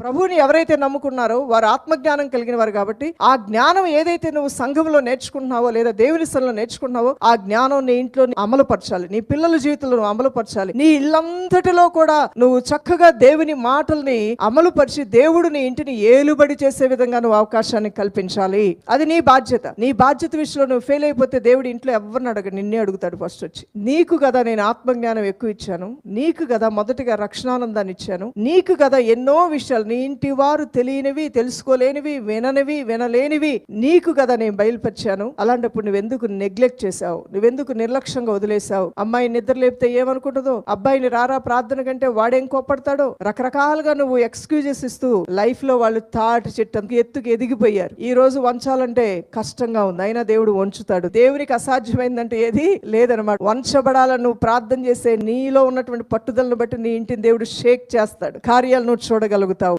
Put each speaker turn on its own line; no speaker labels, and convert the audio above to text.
ప్రభువుని ఎవరైతే నమ్ముకున్నారో వారు ఆత్మజ్ఞానం కలిగిన వారు కాబట్టి ఆ జ్ఞానం ఏదైతే నువ్వు సంఘంలో నేర్చుకుంటున్నావో లేదా దేవుని స్థలంలో నేర్చుకుంటున్నావో ఆ జ్ఞానం నీ ఇంట్లో అమలుపరచాలి. నీ పిల్లల జీవితంలో నువ్వు అమలుపరచాలి. నీ ఇల్లంతటిలో కూడా నువ్వు చక్కగా దేవుని మాటల్ని అమలుపరిచి దేవుడు నీ ఇంటిని ఏలుబడి చేసే విధంగా నువ్వు అవకాశాన్ని కల్పించాలి. అది నీ బాధ్యత. నీ బాధ్యత విషయంలో నువ్వు ఫెయిల్ అయిపోతే దేవుడి ఇంట్లో ఎవరిని అడగ నిన్నే అడుగుతాడు ఫస్ట్ వచ్చి. నీకు కదా నేను ఆత్మజ్ఞానం ఎక్కువ ఇచ్చాను. నీకు కదా మొదటిగా రక్షణానందాన్ని ఇచ్చాను. నీకు కదా ఎన్నో విషయాలు నీ ఇంటి వారు తెలియనివి తెలుసుకోలేనివి విననివి వినలేనివి నీకు కదా నేను బయలుపరిచాను. అలాంటప్పుడు నువ్వెందుకు నెగ్లెక్ట్ చేశావు? నువ్వెందుకు నిర్లక్ష్యంగా వదిలేశావు? అమ్మాయి నిద్ర లేపితే ఏమనుకుంటుందో? అబ్బాయిని రారా ప్రార్థన కంటే వాడేం కోపడతాడో రకరకాలుగా నువ్వు ఎక్స్క్యూజెస్ ఇస్తూ లైఫ్లో వాళ్ళు తాటి చిట్టం ఎత్తుకు ఎదిగిపోయారు. ఈ రోజు వంచాలంటే కష్టంగా ఉంది. అయినా దేవుడు వంచుతాడు. దేవునికి అసాధ్యమైందంటే ఏది లేదనమాట వంచబడాలని నువ్వు ప్రార్థన చేసే నీలో ఉన్నటువంటి పట్టుదలను బట్టి నీ ఇంటిని దేవుడు షేక్ చేస్తాడు. కార్యాలు నువ్వు చూడగలుగుతావు.